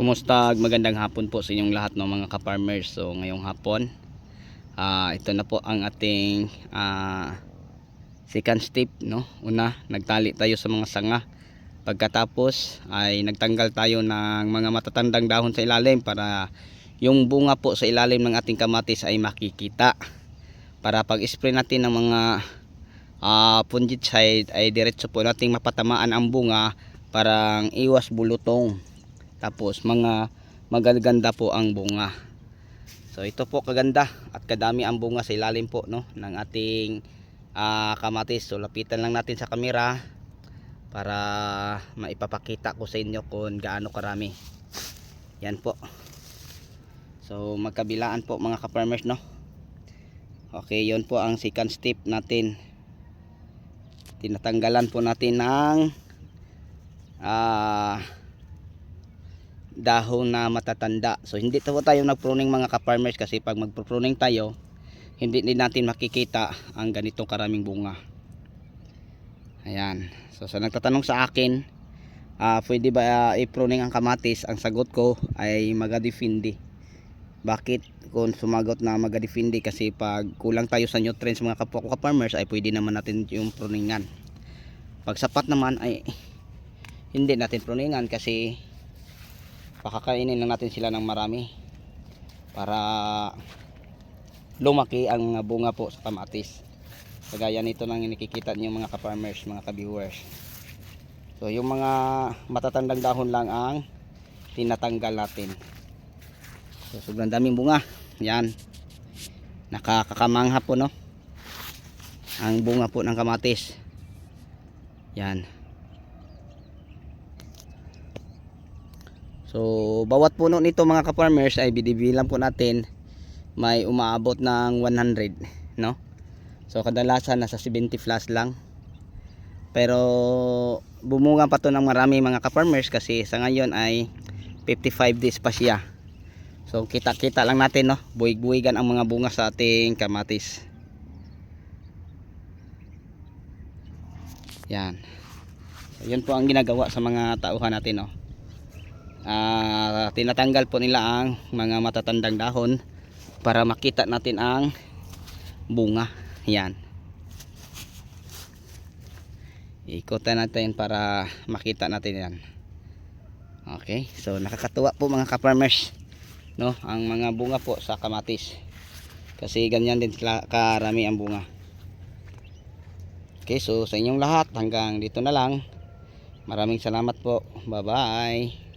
Kumusta? Magandang hapon po sa inyong lahat ng mga ka-farmers. So ngayong hapon, ah ito na po ang ating ah, second step, no? Una, nagtali tayo sa mga sanga. Pagkatapos ay nagtanggal tayo ng mga matatandang dahon sa ilalim para yung bunga po sa ilalim ng ating kamatis ay makikita. Para pag-spray natin ng mga ah, fungicide ay diretso po nating mapatamaan ang bunga parang iwas bulutong. Tapos mga magaganda po ang bunga. So ito po kaganda at kadami ang bunga sa ilalim po no ng ating ah, kamatis. So lapitan lang natin sa kamera para maipapakita ko sa inyo kung gaano karami. Yan po. So magkabilaan po mga ka-farmers no. Okay, yon po ang second step natin. Tinatanggalan po natin ng ah dahon na matatanda. So hindi to tayo nagpruning mga ka-farmers kasi pag magpruning tayo, hindi din natin makikita ang ganitong karaming bunga. Ayan. So sa nagtatanong sa akin, ah pwede ba ah, i-pruning ang kamatis? Ang sagot ko ay magadifindi. Bakit? Kung sumagot na magadifindi kasi pag kulang tayo sa nutrients mga kapwa ka-farmers ay pwede naman natin yung pruningan. Pag sapat naman ay hindi natin pruningan kasi pakakainin lang natin sila ng marami para lumaki ang bunga po sa kamatis. Kagaya nito lang nakikita niyo mga ka-farmers mga ka-viewers. So yung mga matatandang dahon lang ang tinatanggal natin. So sobrang daming bunga. Yan. Nakakakamangha po no? Ang bunga po ng kamatis. Yan So, bawat puno nito mga ka-farmers ay bidibilang po natin may umaabot ng 100, no? So, kadalasan nasa 70 plus lang. Pero bumunga pa to ng marami mga ka-farmers kasi sa ngayon ay 55 days pa siya. So, kita-kita lang natin, no? Buwig-buwigan ang mga bunga sa ating kamatis. Yan. So, yun po ang ginagawa sa mga tauhan natin, no? Ah, tinatanggal po nila ang mga matatandang dahon para makita natin ang bunga. Yan. Ikutan natin para makita natin yan. Okay so nakakatuwa po mga ka-farmers no? Ang mga bunga po sa kamatis. Kasi ganyan din karami ang bunga. Okay so sa inyong lahat hanggang dito na lang. Maraming salamat po. Bye bye